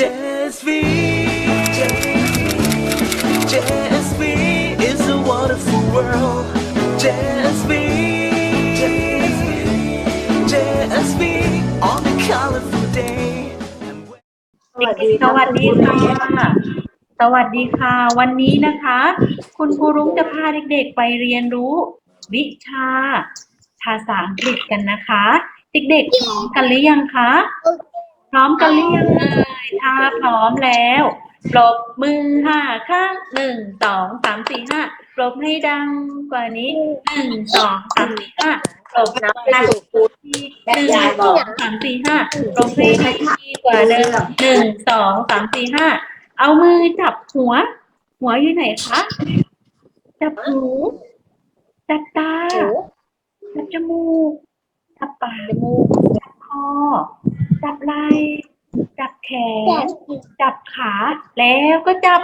JSV, JSV is a wonderful world. JSV, JSV on a colorful day. And when- สวัสดีสวัสดีค่ะ สวัสดีค่ะ วันนี้นะคะ คุณครูรุ้งจะพาเด็กๆไปเรียนรู้ วิชา ภาษาอังกฤษกันนะคะ เด็กๆพร้อมกันหรือยังคะ พร้อมกันหรือยังเอ่ยถ้าพร้อมแล้วปรบมือห้าข้างหนึ่งสองสามสี่ห้าปรบให้ดังกว่านี้หนึ่งสองสามสี่ห้าปรบนับไปถูกพูดที่หนึ่งสองสามสี่ห้าปรบให้ดีกว่าเดิมหนึ่งสองสามสี่ห้าเอามือจับหัว หัวอยู่ไหนคะจับหูจับตาจับจมูกจับปากจมูกจับคอ จับไหล่จับแขน จับขา แล้วก็จับ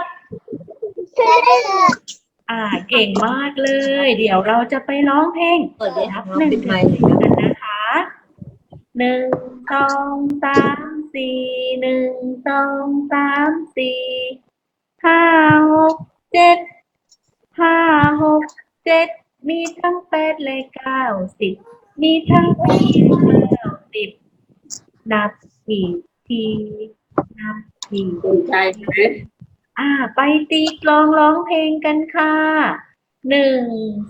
อ่า เก่งมากเลย เดี๋ยวเราจะไปร้องเพลงเปิดเลยนัค่ะบหนึ่งปิดถึไมงค์เลยสิบนะกันนะคะหนึ่งสองสามสี่หนึ่งสองสามสี่ห้าหกเจ็ดห้าหกเจ็ดมีทั้งแปดและเก้าสิบมีทั้งสี่และเก้าสิบ นับอีกทีนับอีกตื่นใจไหมอ่า ไปตีกลองร้องเพลงกันค่ะหนึ่ง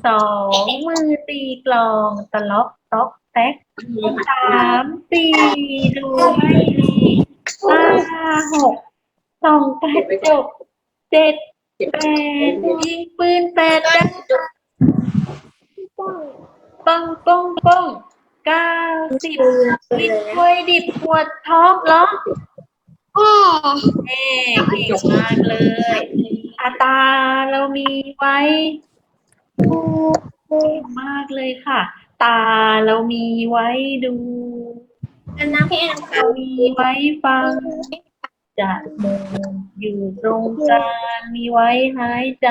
สองมือตีกลองตะล็อกต๊อกแต๊กสามสี่ดูไม่ดีห้าหกสองกระจกเจ็ดแปดยิงปืนแปดดังป้องป้องป้อง เก้าสิบวิดถ้วยดิบปวดท้องร้องเอ๊เก่งมากเลยอาตาเรามีไว้เก่งมากเลยค่ะ ตาเรามีไว้ดูอันน้ำพี่แอนเรามีไว้ฟังจะมูกอยู่ตรงกลางมีไว้หายใจ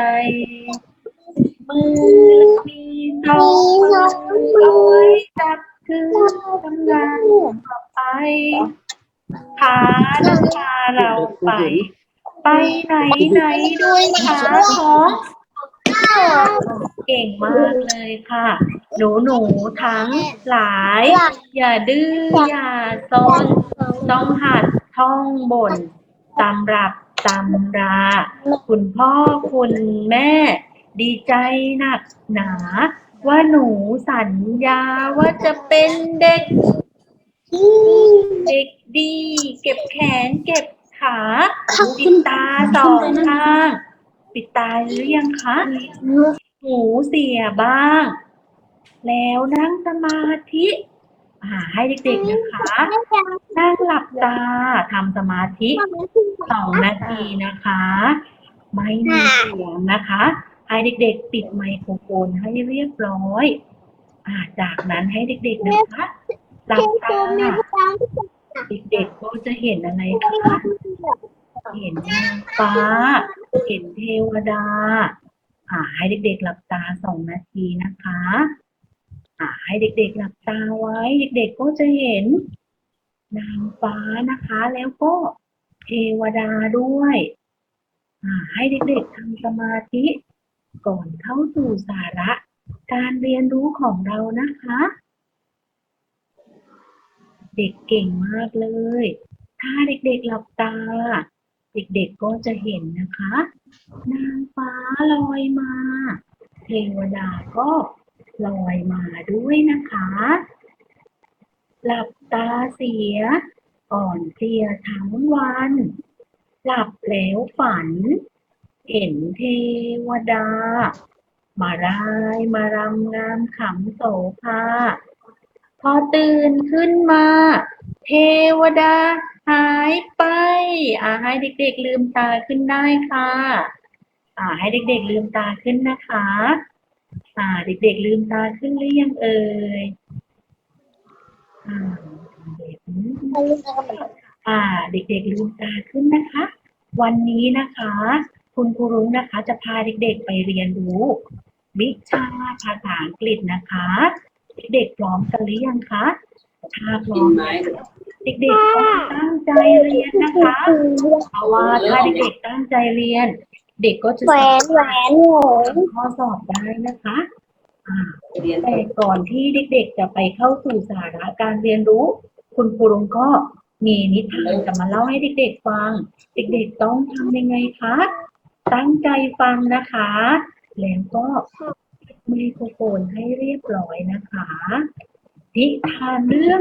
มือมีสองมือเอาไว้จับ คือทำงานไปขาน้ำพาเราไป ไปไหนไหนด้วยขาของเก่งมากเลยค่ะ หนูหนูๆทั้งหลาย อย่าดื้ออย่าซนต้องหัดท่องบนตำรับตำรา คุณพ่อคุณแม่ ดีใจหนักหนา ว่าหนูสัญญาว่าจะเป็นเด็ก เด็กดี เก็บแขนเก็บขาปิดตาสองข้างปิดตาหรือยังคะหูเสียบ้าง แล้วนั่งสมาธิอ่าให้เด็กๆนะคะ นั่งหลับตาทำสมาธิสองนาทีนะคะ ไม่มีเสียงนะคะ ให้เด็กๆ ปิดไมโครโฟนให้เรียบร้อย อ่า จากนั้นให้เด็กๆนะคะหลับตาเด็กๆก็จะเห็นอะไรคะเห็นนางฟ้า เห็นเทวดา อ่า ให้เด็กๆ หลับตาสองนาทีนะคะ อ่า ให้เด็กๆ หลับตาไว้ เด็กๆ ก็จะเห็น นางฟ้านะคะ แล้วก็เทวดาด้วย อ่า ให้เด็กๆทำสมาธิ ก่อนเข้าสู่สาระการเรียนรู้ของเรานะคะ เด็กเก่งมากเลย ถ้าเด็กๆหลับตา เด็กๆก็จะเห็นนะคะ นางฟ้าลอยมา เทวดาก็ลอยมาด้วยนะคะ หลับตาเสียก่อนเพลียทั้งวัน หลับแล้วฝัน เห็นเทวดา มารายมารำงามขำโสภาพอตื่นขึ้นมา เทวดาหายไป อ่าให้เด็กๆลืมตาขึ้นได้ค่ะ อ่า ให้เด็กๆลืมตาขึ้นนะคะ อ่า เด็กๆลืมตาขึ้นหรือยังเอ่ย อ่าอ่า เด็กๆลืมตาขึ้นนะคะ วันนี้นะคะ คุณครูรุ้งนะคะ จะพาเด็กๆไปเรียนรู้วิชาภาษาอังกฤษนะคะ เด็กๆพร้อมกันหรือยังคะถ้าพร้อมแล้วเด็กๆต้องตั้งใจเรียนนะคะเพราะว่าถ้าเด็กๆตั้งใจเรียน เด็กก็จะแหวสานแหวมารถนหนูทำข้อสอบได้นะคะอ่าแต่ก่อนที่เด็กๆจะไปเข้าสู่สาระการเรียนรู้ คุณครูรงก็มีนิทานจะมาเล่าให้เด็กๆฟัง เด็กๆต้องทำยังไงคะ ตั้งใจฟังนะคะ แล้วก็ไมโครโฟนให้เรียบร้อยนะคะนิทานเรื่อง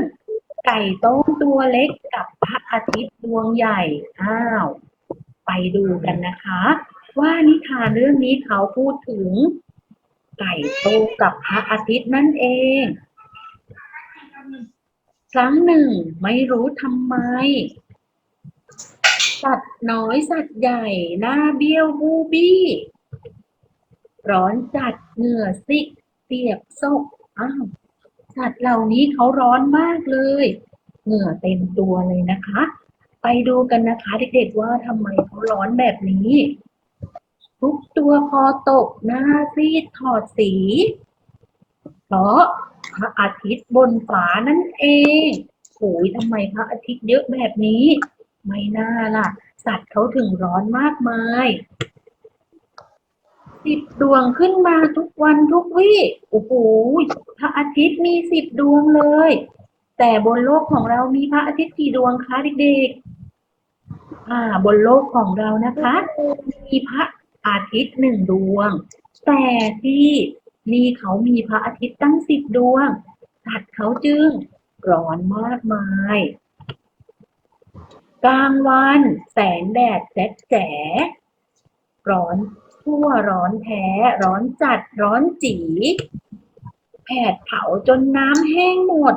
ไก่ต้มตัวเล็กกับพระอาทิตย์ดวงใหญ่ อ้าว ไปดูกันนะคะ ว่านิทานเรื่องนี้เขาพูดถึง ไก่โตกับพระอาทิตย์นั่นเอง ครั้งหนึ่งไม่รู้ทำไม สัตว์น้อยสัตว์ใหญ่ หน้าเบี้ยวบูบี้ ร้อนจัดเหงื่อซิกเปียกซกอ้าวสัตว์เหล่านี้เขาร้อนมากเลย เหงื่อเต็มตัวเลยนะคะ ไปดูกันนะคะเด็กๆว่าทำไมเขาร้อนแบบนี้ทุกตัวคอตกหน้าซีดถอดสี เพราะพระอาทิตย์บนฟ้านั่นเองโอ้ยทำไมพระอาทิตย์เยอะแบบนี้ ไม่น่าล่ะ สัตว์เขาถึงร้อนมากมายสิบดวงขึ้นมาทุกวันทุกวี่โอ้โหพระอาทิตย์มีสิบดวงเลย แต่บนโลกของเรามีพระอาทิตย์กี่ดวงคะเด็กๆอ่า บนโลกของเรานะคะ มีพระอาทิตย์หนึ่งดวง แต่ที่นี่เขามีพระอาทิตย์ตั้งสิบดวงสัตว์เขาจึงร้อนมากมาย กลางวัน แสงแดดแจ๊ดแจ๋ร้อนทั่วร้อนแท้ ร้อนจัดร้อนจีแผดเผาจนน้ำแห้งหมด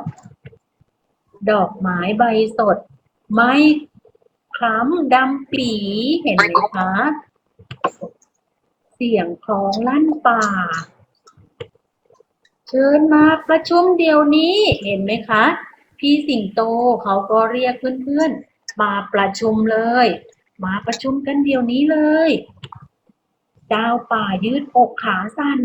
ดอกไม้ใบสด ไม่คล้ำดำปีเห็นไหมคะเสียงคล้องลั่นป่า เชิญมาประชุมเดี๋ยวนี้เห็นไหมคะ พี่สิงโตเขาก็เรียกเพื่อนๆ มาประชุมเลย มาประชุมกันเดี๋ยวนี้เลยดาวป่ายืดอกขาสั่น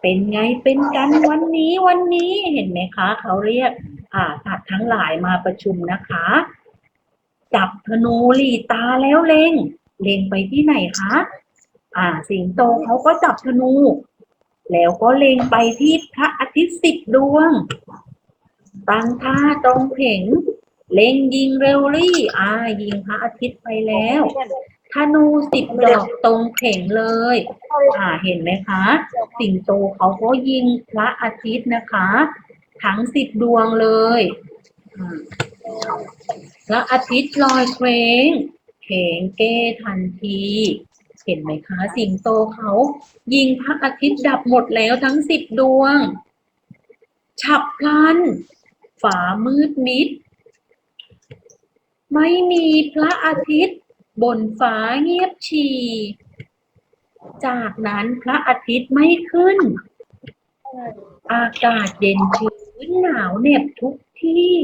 เป็นไงเป็นกันวันนี้วันนี้เห็นไหมคะ เขาเรียก อ่าสัตว์ทั้งหลายมาประชุมนะคะ จับธนูหลีตาแล้วเล็ง เล็งไปที่ไหนคะ อ่า สิงโตเขาก็จับธนู แล้วก็เล็งไปที่พระอาทิตย์สิบดวงตั้งท่าตรงเพ่ง เล็งยิงเร็วรี่อ่ายิงพระอาทิตย์ไปแล้วธนูสิบดอกตรงเพ่งเลย อ่าเห็นไหมคะ สิงโตเขาก็ยิงพระอาทิตย์นะคะ ทั้งสิบดวงเลยพระอาทิตย์ลอยเคว้งเข่งเก้ทันที เห็นไหมคะ สิงโตเขา ยิงพระอาทิตย์ดับหมดแล้วทั้งสิบดวง ฉับพลันฝามืดมิด ไม่มีพระอาทิตย์ บนฟ้าเงียบชีจากนั้นพระอาทิตย์ไม่ขึ้น อากาศเย็นชื้นหนาวเหน็บทุกที่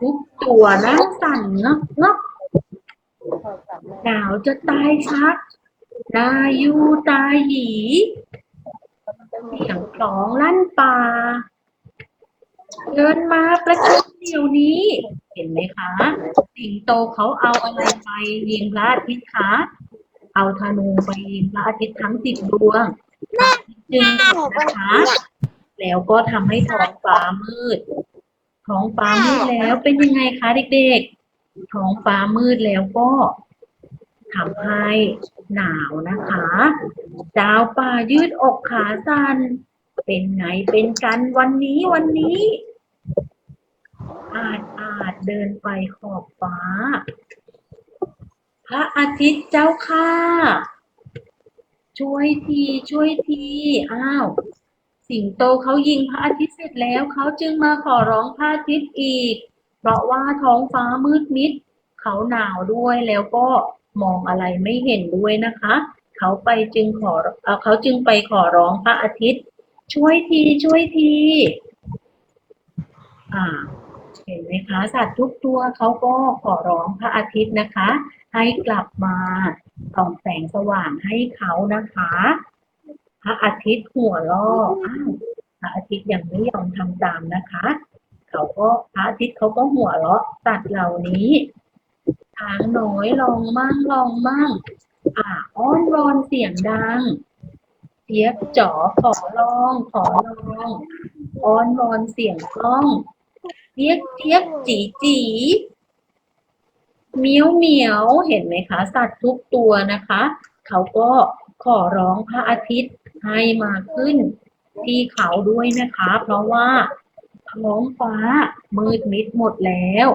ทุกตัวนั่งสั่นงักงักหนาวจะตายชักตายูตาหยีเสียงคล้องลั่นป่า เดินมาประชุมเดี๋ยวนี้ เห็นไหมคะ สิงโตเขาเอาอะไรไปยิงพระอาทิตย์คะเอาธนูไปยิงพระอาทิตย์ทั้งสิบดวงพระอาทิตย์จึงนะคะ แล้วก็ทำให้ท้องฟ้ามืด ท้องฟ้ามืดแล้วเป็นยังไงคะเด็กๆ ท้องฟ้ามืดแล้วก็ทำให้หนาวนะคะ ดาวป่ายืดอกขาสั่นเป็นไงเป็นกันวันนี้วันนี้ อาจอาจเดินไปขอบฟ้า พระอาทิตย์เจ้าค่ะ ช่วยทีช่วยทีอ้าว สิงโตเขายิงพระอาทิตย์เสร็จแล้วเขาจึงมาขอร้องพระอาทิตย์อีก เพราะว่าท้องฟ้ามืดมิด เขาหนาวด้วยแล้วก็มองอะไรไม่เห็นด้วยนะคะ เขาไปจึงขอเอเขาจึงไปขอร้องพระอาทิตย์ ช่วยทีช่วยที อ่า เห็นไหมคะสัตว์ทุกตัวเขาก็ขอร้องพระอาทิตย์นะคะ ให้กลับมาส่องแสงสว่างให้เขานะคะ พระอาทิตย์หัวล่ออ้าวพระอาทิตย์ยังไม่ยอมทำตามนะคะ เขาก็พระอาทิตย์เขาก็หัวเราะสัตว์เหล่านี้ช้างน้อยลองมั่งลองมั่งอ่าอ้อนวอนเสียงดังเจี๊ยบจ๋อขอลอง ขอลอง อ้อนวอนเสียงกล้อง เจี๊ยบเจี๊ยบจีจีเมียวเหมียวเห็นไหมคะ สัตว์ทุกตัวนะคะ เขาก็ขอร้องพระอาทิตย์ให้มาขึ้นที่เขาด้วยนะคะ เพราะว่าท้องฟ้ามืดมิดหมดแล้ว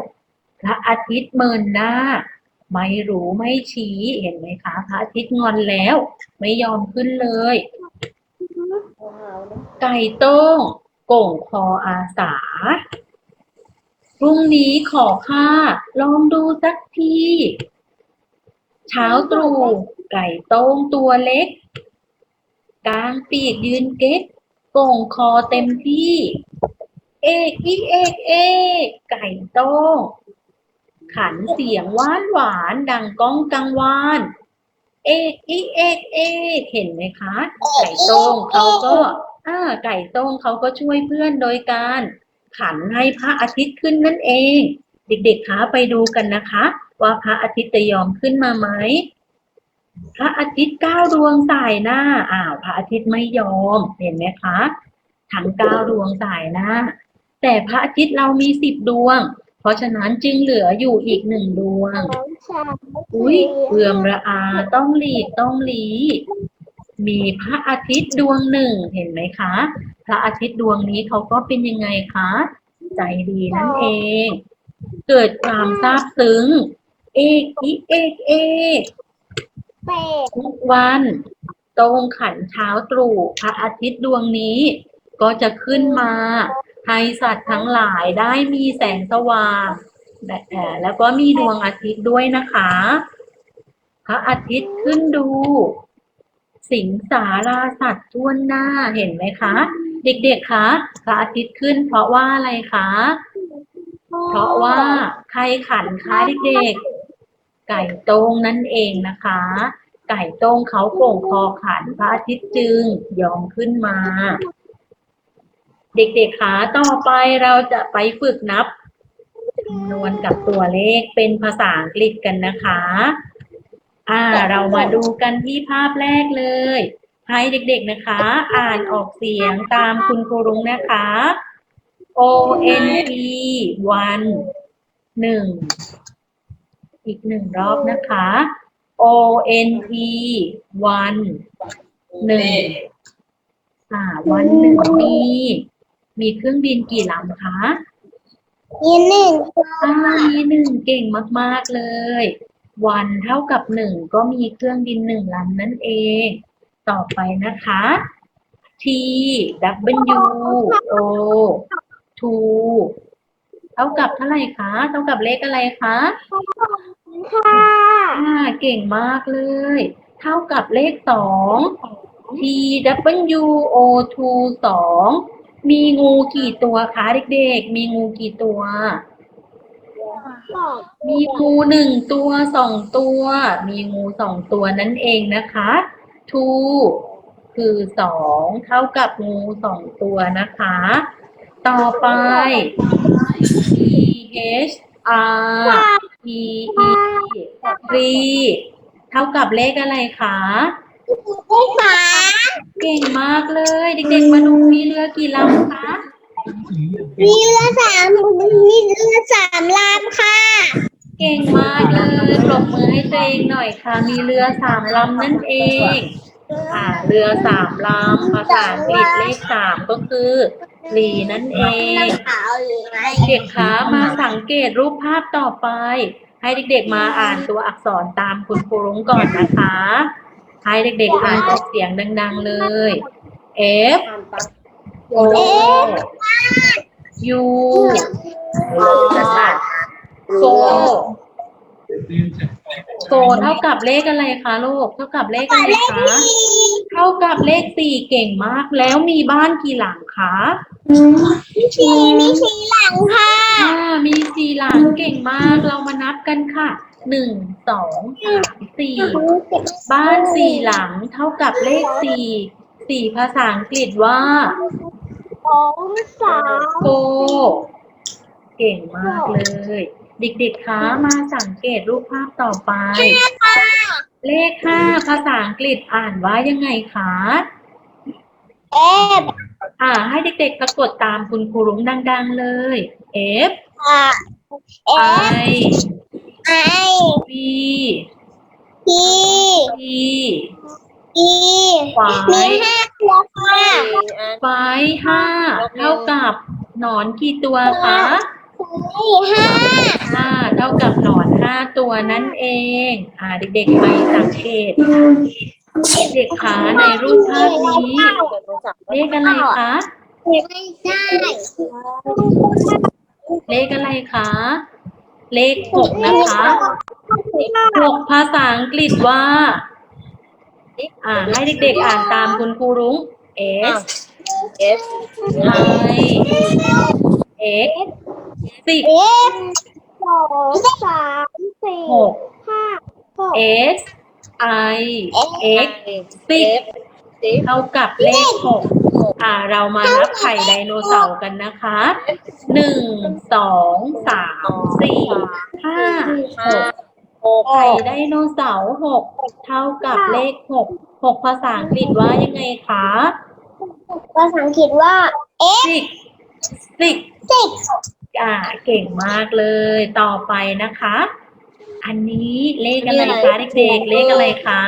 พระอาทิตย์เมินหน้า ไม่รู้ไม่ชี้เห็นไหมคะ พระอาทิตย์งอนแล้ว ไม่ยอมขึ้นเลย ไก่โต้งโก่งคออาสา พรุ่งนี้ขอค่าลองดูสักที เช้าตรู่ไก่โต้งตัวเล็ก กลางปีกยืนเก๊กโก่งคอเต็มที่ เอกอีเอกเอกไก่โต้ง ขันเสียงหวานหวานดังก้องกังวานเอกอีเอกเอกเห็นไหมคะ ไก่โต้งเขาก็ อ่า ไก่โต้งเขาก็ช่วยเพื่อนโดยการ ขันให้พระอาทิตย์ขึ้นนั่นเอง เด็กๆคะไปดูกันนะคะ ว่าพระอาทิตย์จะยอมขึ้นมาไหมพระอาทิตย์เก้าดวงสายหน้าอ้าวพระอาทิตย์ไม่ยอมเห็นไหมคะทั้งเก้าดวงสายหน้า แต่พระอาทิตย์เรามีสิบดวง เพราะฉะนั้นจึงเหลืออยู่อีกหนึ่งดวง อุ้ยเอื่อมระอาต้องหลีกต้องหลี มีพระอาทิตย์ดวงหนึ่งเห็นไหมคะ พระอาทิตย์ดวงนี้เขาก็เป็นยังไงคะ ใจดีนั่นเอง เกิดความซาบซึ้ง เอกอีเอกเอกเป็ดทุกวันตรงขันเช้าตรู่พระอาทิตย์ดวงนี้ ก็จะขึ้นมาให้สัตว์ทั้งหลายได้มีแสงสว่างและแล้วก็มีดวงอาทิตย์ด้วยนะคะ พระอาทิตย์ขึ้นดู สิงสาราสัตว์ทั่วหน้าเห็นไหมคะ เด็กๆคะพระอาทิตย์ขึ้น เพราะว่าอะไรคะ เพราะว่าใครขันคะเด็กๆ ไก่โต้งนั่นเองนะคะ ไก่โต้งเขาโก่งคอขันพระอาทิตย์จึงยอมขึ้นมา เด็กๆคะต่อไปเราจะไปฝึกนับจำนวนกับตัวเลขเป็นภาษาอังกฤษกันนะคะ อ่า เรามาดูกันที่ภาพแรกเลย ให้เด็กๆนะคะ อ่านออกเสียงตามคุณครูรุ้งนะคะ O N E one หนึ่งอีกหนึ่งรอบนะคะ O N E one หนึ่งอ่า วันหนึ่งมีมีเครื่องบินกี่ลำคะยี่หนึ่งอ่ามีหนึ่งเก่งมาก ๆ เลย วันเท่ากับหนึ่งก็มีเครื่องบินหนึ่งลำนั่นเอง ต่อไปนะคะ T W O two เท่ากับเท่าไหร่คะ เท่ากับเลขอะไรคะค่ะอ่าเก่งมากเลย เท่ากับเลขสอง T W O two สองมีงูกี่ตัวคะเด็กๆ มีงูกี่ตัว มีงูหนึ่งตัวสองตัว มีงูสองตัวนั่นเองนะคะ two คือสองเท่ากับงูสองตัวนะคะ ต่อไป T H R T E three เท่ากับเลขอะไรคะเลขสามเก่งมากเลย เด็กๆมาดูมีเรือกี่ลำคะ มีเรือสามมีเรือสามลำค่ะ เก่งมากเลยปรบมือให้ตัวเองหน่อยค่ะ มีเรือสามลำนั่นเอง อ่า เรือสามลำภาษาอังกฤษเลขสามก็คือรีนั่นเองเด็กๆคะมาสังเกตรูปภาพต่อไป ให้เด็กๆมาอ่านตัวอักษรตามคุณครูรุ้งก่อนนะคะ ให้เด็กๆอ่านออกเสียงดัง ๆเลย F O U นะคะโฟโฟเท่ากับเลขอะไรคะลูก เท่ากับเลขอะไรคะ เท่ากับเลขสี่เก่งมาก แล้วมีบ้านกี่หลังคะมีชีมีชีหลังค่ะ อ่า มีสี่หลังเก่งมาก เรามานับกันค่ะ หนึ่ง สองสามสี่ บ้านสี่หลังเท่ากับเลขสี่ สี่ภาษาอังกฤษว่าส องสามโกเก่งมากเลย เด็กๆคะมาสังเกตรูปภาพต่อไป เลขห้าภาษาอังกฤษอ่านว่ายังไงคะเอฟอ่า ให้เด็กๆสะกดตามคุณครูรุ้งดัง ๆเลย F อาเอ I ฟไอ B พี T อีขวามีห้าตัวค่ะไฟห้าเท่ากับหนอนกี่ตัวคะมีห้าห้าเท่ากับหนอนห้าตัวนั่นเอง อ่า เด็กๆไปสังเกตเด็กๆคะในรูปภาพนี้เลขอะไรคะไม่ได้เลขอะไรคะเลขหกนะคะหกภาษาอังกฤษว่า อ่าให้เด็กๆอ่านตามคุณครูรุ้ง S F I X สิบเอฟสองสามสี่หก ห้าหก S I X สิบเท่ากับเลขหกอ่า เรามานับไข่ไดโนเสาร์กันนะคะหนึ่งสองสามสี่ห้าหก ไข่ไดโนเสาร์หกเท่ากับเลขหกหกภาษาอังกฤษว่ายังไงคะภาษาอังกฤษว่า six six สิบอ่าเก่งมากเลยต่อไปนะคะ อันนี้เลขอะไรคะเด็กๆเลขอะไรคะ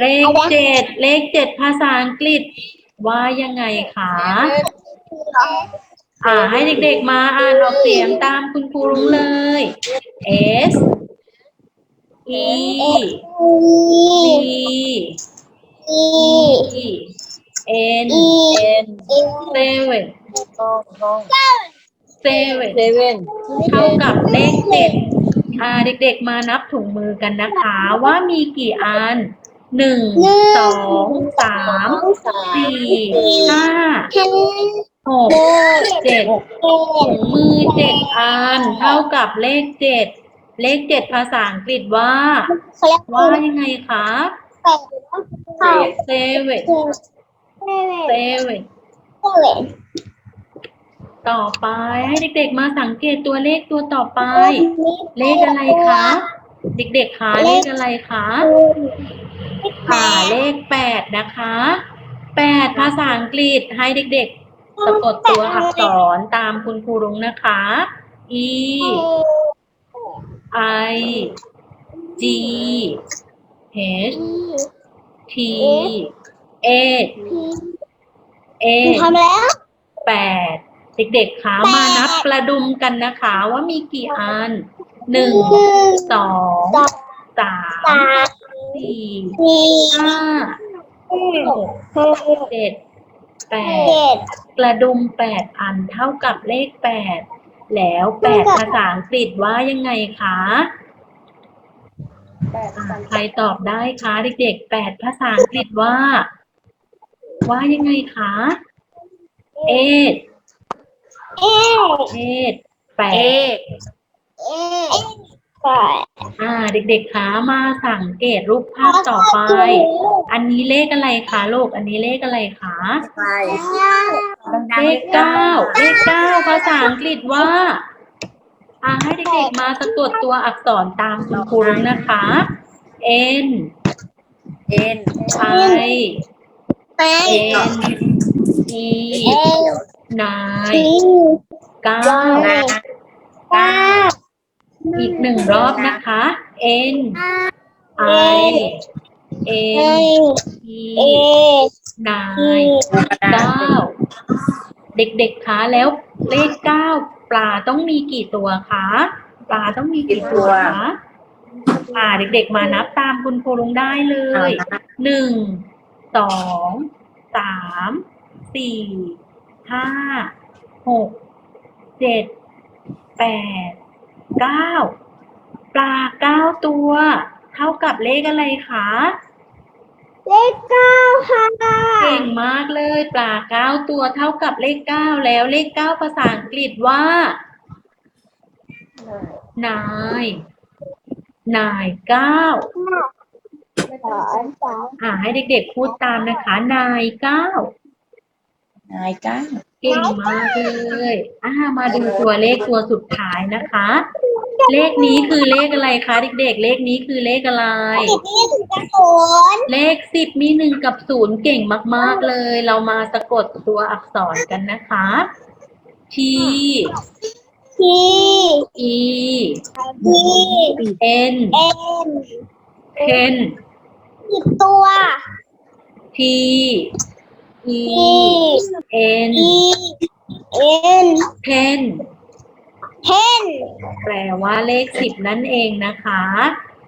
เลขเจ็ดเลขเจ็ดภาษาอังกฤษว่ายังไงคะ อ่าให้เด็กๆมาอ่านออกเสียงตามคุณครูรุ้งเลย S E อี C อี E N อี N seven ห้องห้อง seven เซเว่นเท่ากับเลขเจ็ดอ่าเด็กๆมานับถุงมือกันนะคะ ว่ามีกี่อันหนึ่งสองสามสี่ห้า ห้าหกเจ็ดถุงมือเจ็ดอัน เท่ากับเลขเจ็ดเลขเจ็ดภาษาอังกฤษว่าเขาเรียกว่าว่ายังไงคะแปดเก้า seven เจ็ด seven เจ็ดต่อไปให้เด็กๆมาสังเกตตัวเลขตัวต่อไป เลขอะไรคะเด็กๆคะเลขอะไรคะค่ะเลขแปดนะคะแปดภาษาอังกฤษให้เด็กๆ สะกดตัวอักษรตามคุณครูรุ้งนะคะ e i g h t h หนู a ทำแล้วแปดเด็กๆคะมานับประดุมกันนะคะว่ามีกี่อันหนึ่งสองสามสามสี่สี่ห้าหกห้าเจ็ด แปดเจ็ดกระดุมแปดอันเท่ากับเลขแปดแล้วแปดภาษาอังกฤษว่ายังไงคะอะใครตอบได้คะเด็กๆแปดภาษาอังกฤษว่า ว่ายังไงคะเอเอ๊ะเอแปดเอ๊ะแปด อ่า เด็กๆคะมาสังเกตรูปภาพต่อไป อันนี้เลขอะไรคะลูก อันนี้เลขอะไรคะไปเลขเก้าเลขเก้าภาษาอังกฤษว่าอ่าให้เด็กๆมาสะกดตัวอักษรตามคุณครูนะคะ N เอ็น I แปด N E เอ๊ะ nine สี่เก้าเก้า อีกหนึ่งรอบนะคะ N I N E เอ๊ะ nine เก้าเด็กๆคะแล้วเลขเก้าปลาต้องมีกี่ตัวคะปลาต้องมีกี่ตัวคะอ่าเด็กๆมานับตามคุณครูลงได้เลยหนึ่งสองสามสี่ห้าหกเจ็ดแปด เก้าปลาเก้าตัว เท่ากับเลขอะไรคะเลขเก้าค่ะเก่งมากเลยปลาเก้าตัวเท่ากับเลขเก้าแล้วเลขเก้าภาษาอังกฤษว่านายนายเก้าสอนสอนอ่าให้เด็กๆพูดตามนะคะนายเก้า นายก้าเก่งมากเลยอ่ามาดูตัวเลขตัวสุดท้ายนะคะ เลขนี้คือเลขอะไรคะเด็กๆ เลขนี้คือเลขอะไรติดนี่ถึงจะสอนเลขสิบมีหนึ่งกับศูนย์เก่งมากๆเลย เรามาสะกดตัวอักษรกันนะคะ T ที E ที N เอ็น Pen ติดตัว T E ที N อีเอ็น Pen เพนแปลว่าเลขสิบนั่นเองนะคะ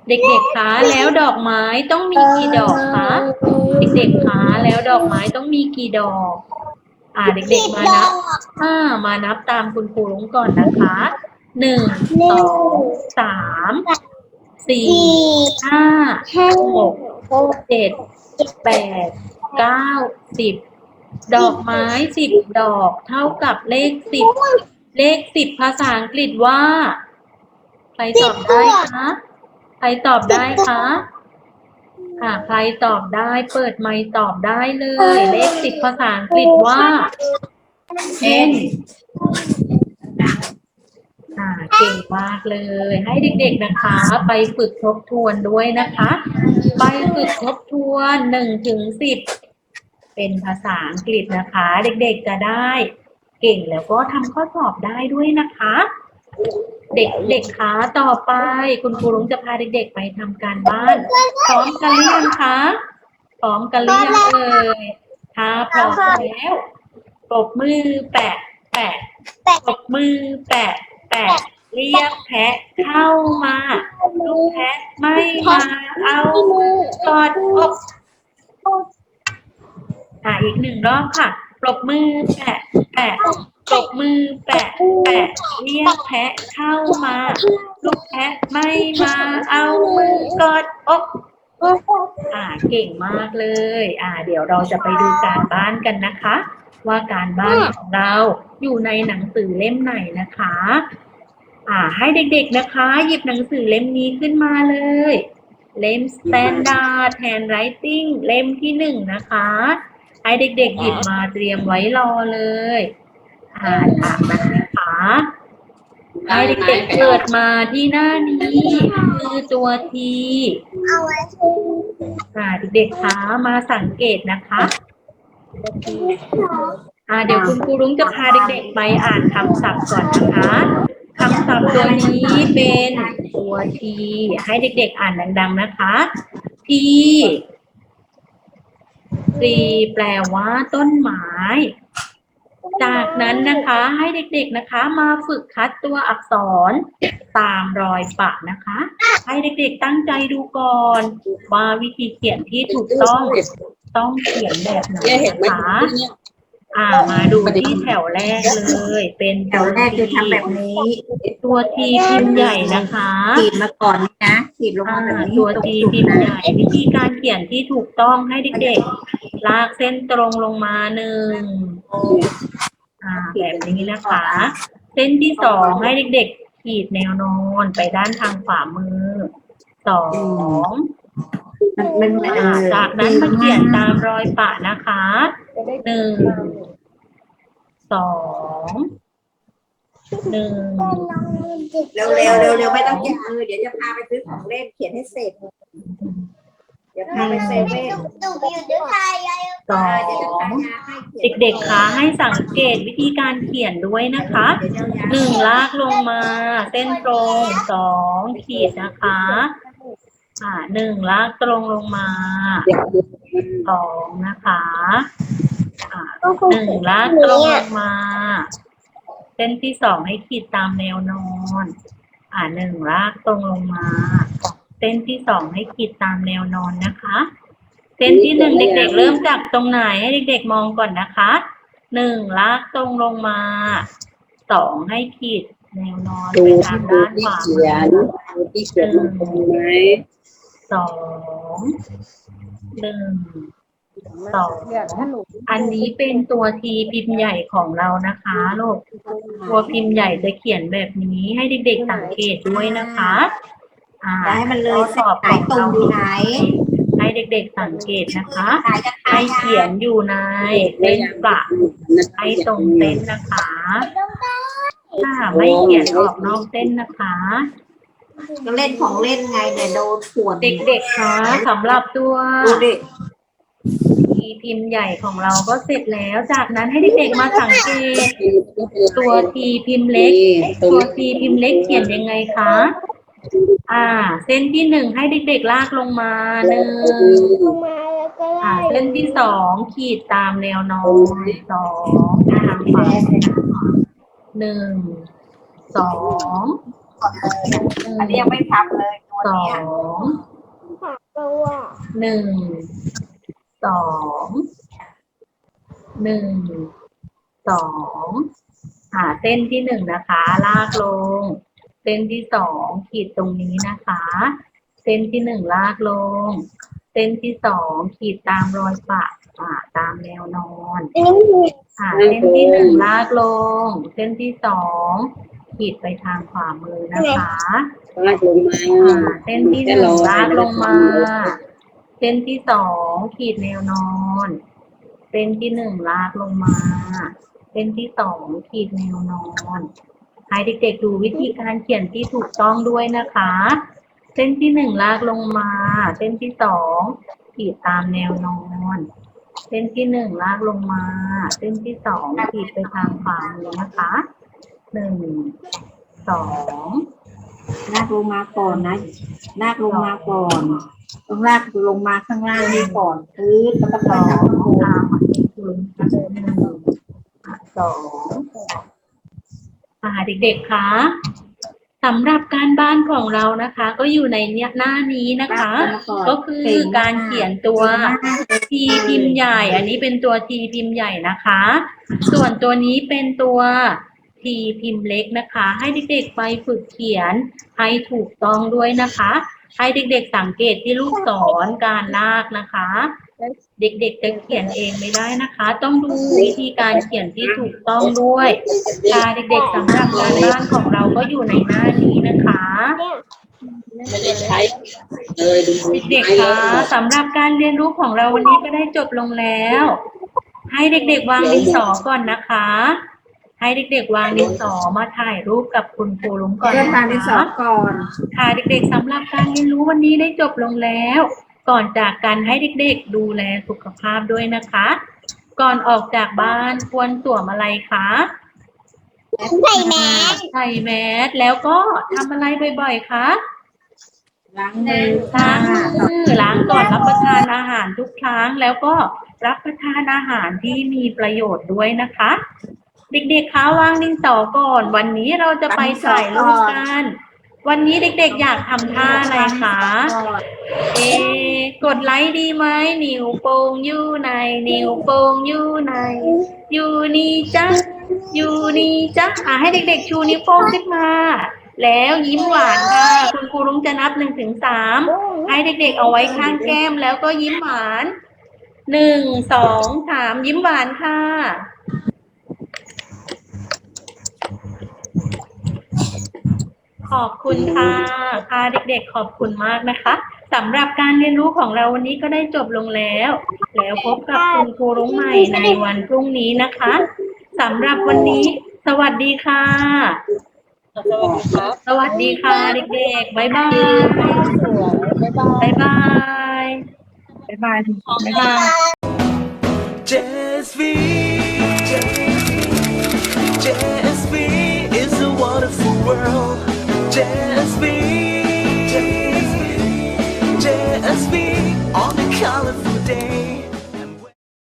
เด็กๆคะแล้วดอกไม้ต้องมีกี่ดอกคะเด็กๆคะแล้วดอกไม้ต้องมีกี่ดอก อ่าเด็กๆมานับห้ามานับตามคุณครูลุงก่อนนะคะหนึ่งหสนึ่องงสามสี่สี่ห้าห้าหกหกเจ็ดแปด เก้าสิบดอกไม้สิบดอกเท่ากับเลขสิบเลขสิบภาษาอังกฤษว่า ใครตอบได้คะใครตอบได้คะค่ะใครตอบได้ เปิดไมค์ตอบได้เลย เลขสิบภาษาอังกฤษว่า n อ่าเก่งมากเลย ให้เด็กๆนะคะ ไปฝึกทบทวนด้วยนะคะ ไปฝึกทบทวนหนึ่งถึงสิบเป็นภาษาอังกฤษนะคะ เด็กๆจะได้ เก่งแล้วก็ทำข้อสอบได้ด้วยนะคะ เด็กๆคะต่อไป คุณครูรุ้งจะพาเด็กๆไปทำการบ้านพร้อมกันหรือยังคะพร้อมกันหรือยังเอ่ยถ้าพร้อมแล้วปรบมือแปะแปะแปะปรบมือแปะ แปะเรียกแพะเข้ามาลูกแพะไม่มาเอามือกอดอกอ่าอีกหนึ่งรอบค่ะปรบมือแปะแปะปรบมือแปะแปะเรียกแพะเข้ามา ลูกแพะไม่มาเอามือกอดอกอ่าเก่งมากเลย อ่า เดี๋ยวเราจะไปดูการบ้านกันนะคะ ว่าการบ้านของเราอยู่ในหนังสือเล่มไหนนะคะ อ่า ให้เด็กๆนะคะ หยิบหนังสือเล่มนี้ขึ้นมาเลย เล่ม Standard Handwriting เล่มที่หนึ่งนะคะ ให้เด็กๆหยิบมาเตรียมไว้รอเลย อ่านตามนั้นนะคะให้เด็กๆเปิดมาที่หน้านี้คือตัวทีเอาไว้ค่ะเด็กๆคะมาสังเกตนะคะอ่าเดี๋ยวคุณครูรุ้งจะพาเด็กๆไปอ่านคำศัพท์ก่อนนะคะ คำศัพท์ตัวนี้เป็นตัวทีให้เด็กๆ อ่านดัง ๆ นะคะทีทีแปลว่าต้นไม้ จากนั้นนะคะให้เด็กๆนะคะ มาฝึกคัดตัวอักษรตามรอยปะนะคะ ให้เด็กๆตั้งใจดูก่อนว่าวิธีเขียนที่ถูกต้องต้องเขียนแบบไหนนะคะ อ่ามาดูที่แถวแรกเลย เป็นแถวแรกจะทำแบบนี้ตัวทีพิมพ์ใหญ่นะคะขีดมาก่อนนะขีดลงอ่ามาแบบนี้ตัวทีพิมพ์ใหญ่วิธีการเขียนที่ถูกต้องให้เด็กๆลากเส้นตรงลงมาหนึ่งอ่าแบบนี้นะคะ เส้นที่สองให้เด็กๆขีดแนวนอนไปด้านทางขวามือสอง มันมันเออ่าอจากนั้นมาเขียนตามรอยปะนะคะหนึ่งสองหนึ่งเร็วเร็วเร็วเร็วไม่ต้องแกะมือเดี๋ยวจะพาไปซื้อของเล่นเขียนให้เสร็จ เดี๋ยวพาไปเซเว่นตุ่มอยู่ด้วยใครสอเดี๋ยวจะงพายาให้เขียนเด็กๆคะให้สังเกตวิธีการเขียนด้วยนะคะเดี๋ยวจะเอายาหนึ่งลากลงมา เส้นตรงสองขีดนะคะ อ่าหนึ่งลากตรงลงมาสองนะคะอ่าหนึ่งลากตรงลงมาเส้นที่สองให้ขีดตามแนวนอน อ่าหนึ่งลากตรงลงมา เส้นที่สองให้ขีดตามแนวนอนนะคะ เส้นที่หนึ่งเด็ก ๆ เริ่มจากตรงไหนให้เด็ก ๆ มองก่อนนะคะหนึ่งลากตรงลงมาสองให้ขีดแนวนอนไปตามด้านขวามือที่เขียนตรงไหน สองหนึ่งสองอันนี้เป็นตัวทีพิมพ์ใหญ่ของเรานะคะลูกตัวพิมพ์ใหญ่จะเขียนแบบนี้ให้เด็กๆสังเกตด้วยนะคะอ่าให้มันเลยสอบของตรเรางไหนให้เด็กๆสังเกตนะคะถ่ายจะถ่าให้เขียนอยู่ในเส้นประให้ตรงเส้นนะคะถ้าไม่เขียนออกนอกเส้นนะคะ ก็เล่นของเล่นไงเนี่ยโดนขวดเด็กๆคะสำหรับตัวดูดิทีพิมพ์ใหญ่ของเราก็เสร็จแล้ว จากนั้นให้เด็กๆมาสังเกตตัวทีพิมพ์เล็ก ตัวทีพิมพ์เล็กเขียนยังไงคะ อ่า เส้นที่หนึ่งให้เด็กๆลากลงมาหนึ่งลงมาแล้วก็อ่าไล่เส้นที่สองขีดตามแนวนอนสองทางขวาหนึ่งสอง หอันนี้นึ่งยังไม่ทำเลยตัวสอเนี้ยงผักตัวหนึ่งสองหนึ่งสองอ่าเส้นที่หนึ่งนะคะ ลากลง เส้นที่สองขีดตรงนี้นะคะ เส้นที่หนึ่งลากลง เส้นที่สองขีดตามรอยปะอ่าตามแนวนอน อันนี้มีอ่าเส้นที่หนึ่งลากลง เส้นที่สอง ขีดไปทางขวามือนะคะลากลงมาอ่าเส้นที่หนึ่งลากลงมา เส้นที่สองขีดแนวนอน เส้นที่หนึ่งลากลงมา เส้นที่สองขีดแนวนอนให้เด็กๆดูวิธีการเขียนที่ถูกต้องด้วยนะคะ เส้นที่หนึ่งลากลงมา เส้นที่สองขีดตามแนวนอน เส้นที่หนึ่งลากลงมา เส้นที่สองขีดไปทางขวามือนะคะ หนึ่งสองลากลงมาก่อนนะลากลงมาก่อนต้องลากลงมาข้างล่างนี่ก่อนพื้นแล้วก็สค่ออยงทำข้างบนสามคุณหนึ่งสองอ่าเด็กๆคะสำหรับการบ้านของเรานะคะ ก็อยู่ในเนี่ยหน้านี้นะคะ ก็คือการเขียนตัวทีพิมพ์ใหญ่ อันนี้เป็นตัวทีพิมพ์ใหญ่นะคะ ส่วนตัวนี้เป็นตัว ทีพิมพ์เล็กนะคะ ให้เด็กๆไปฝึกเขียนให้ถูกต้องด้วยนะคะ ให้เด็กๆสังเกตที่ลูกศรการลากนะคะ เด็กๆจะเขียนเองไม่ได้นะคะ ต้องดูวิธีการเขียนที่ถูกต้องด้วยค่ะเด็กๆสำหรับการบ้านของเราก็อยู่ในหน้านี้นะคะไม่ได้ใช้เลยดูเด็กๆคะสำหรับการเรียนรู้ของเราวันนี้ก็ได้จบลงแล้ว ให้เด็กๆวางดินสอก่อนนะคะ ให้เด็ก ๆ วางดินสอมาถ่ายรูปกับคุณครูลุงก่อนเริ่มนะทานที่สอคะงก่อนค่ะเด็ก ๆสำหรับการเรียนรู้วันนี้ได้จบลงแล้ว ก่อนจากกันให้เด็ก ๆ ดูแลสุขภาพด้วยนะคะ ก่อนออกจากบ้านควรสวมอะไรคะใส่แมสใส่แมสแล้วก็ทำอะไรบ่อยๆคะล้างมือล้างมือล้างก่อนรับประทานอาหารทุกครั้ง แล้วก็รับประทานอาหารที่มีประโยชน์ด้วยนะคะ เด็กๆคะวางดินสอก่อน วันนี้เราจะไปถ่ายรูปกัน วันนี้เด็กๆอยากทำท่าอะไรคะเอกดไลค์ดีไหมนิ้วโป้งอยู่ในนิ้วโป้งอยู่ในอยู่นี่จ้ะอยู่นี่จ้ะอะให้เด็กๆ ชูนิ้วโป้งขึ้นมา แล้วยิ้มหวานค่ะ คุณครูลุงจะนับหนึ่งถึงสามให้เด็กๆ เอาไว้ข้างแก้มแล้วก็ยิ้มหวานหนึ่งสองสามยิ้มหวานค่ะ ขอบคุณค่ะ ค่ะเด็กๆ ขอบคุณมากนะคะสำหรับการเรียนรู้ของเราวันนี้ก็ได้จบลงแล้ว แล้วพบกับคุณครูรุ้งใหม่ในวันพรุ่งนี้นะคะสำหรับวันนี้ สวัสดีค่ะ สวัสดีค่ะ เด็กๆบ๊ายบาย บ๊ายบาย บ๊ายบายบ๊ายบาย JSV JSV is a wonderful world Just be, just be, just be on a colorful day.